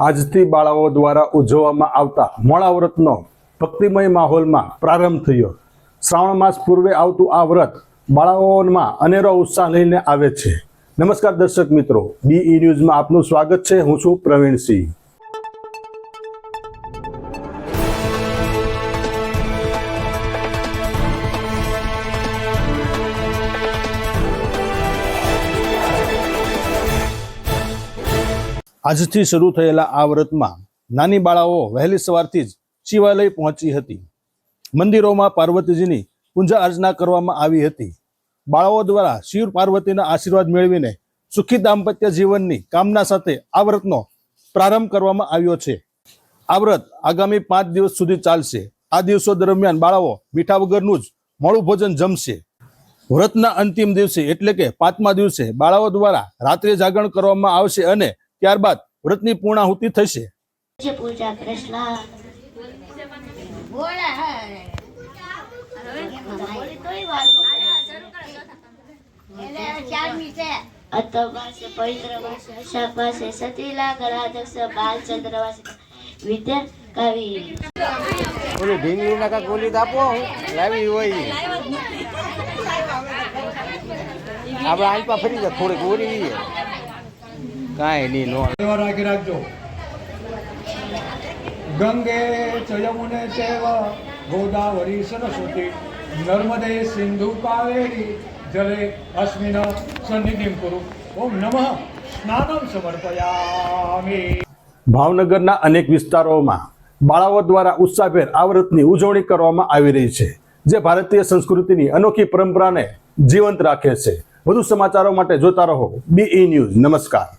આજથી બાળાઓ દ્વારા ઉજવવામાં આવતા મોળા વ્રતનો ભક્તિમય માહોલમાં પ્રારંભ થયો. શ્રાવણ માસ પૂર્વે આવતું આ વ્રત બાળાઓમાં અનેરો ઉત્સાહ લઈને આવે છે. નમસ્કાર દર્શક મિત્રો બીઈ ન્યૂઝમાં આપનું સ્વાગત છે. હું છું પ્રવીણસિંહ. આજથી શરૂ થયેલા આ વ્રતમાં નાની બાળાઓ વહેલી સવારથી જ શિવાલય પહોંચી હતી. મંદિરોમાં પાર્વતીજીની પૂજા અર્ચના કરવામાં આવી હતી. બાળાઓ દ્વારા શિવ પાર્વતીના આશીર્વાદ મેળવીને સુખી દાંપત્ય જીવનની કામના સાથે આ વ્રતનો પ્રારંભ કરવામાં આવ્યો છે. આ વ્રત આગામી પાંચ દિવસ સુધી ચાલશે. આ દિવસો દરમિયાન બાળાઓ મીઠા વગરનું જ મોડું ભોજન જમશે. વ્રતના અંતિમ દિવસે એટલે કે પાંચમા દિવસે બાળાઓ દ્વારા રાત્રે જાગરણ કરવામાં આવશે અને ત્યારબાદ વ્રતની પૂર્ણાહુતિ થશે. પૂજા કૃષ્ણ અતવાસે પવિત્ર વાસે અશાક વાસે સતીલા ગળાધક્ષ બાલચંદ્ર વાસે વિદ્યા કવિ. ઓલી ઢીંગલી ના કાંઈક ઓલી આપો લાવી હોય આપણે આલપા ફરી જાય થોડીક ઓરી. કાંઈ નહીં નો. એવા રાખી રાખજો. ગંગે ચ યમુને ચૈવ ગોદાવરી સરસ્વતી નર્મદે સિંધુ કાવેરી જલે અસ્મિન સન્નિધિમ કુરુ ઓમ નમઃ. સ્નાનમ સમર્પયામિ. ભાવનગરના અનેક વિસ્તારોમાં બાળાઓ દ્વારા ઉત્સાહભેર આ વ્રતની ઉજવણી કરવામાં આવી રહી છે જે ભારતીય સંસ્કૃતિની અનોખી પરંપરાને જીવંત રાખે છે. વધુ સમાચારો માટે જોતા રહો બીઈ ન્યૂઝ નમસ્કાર.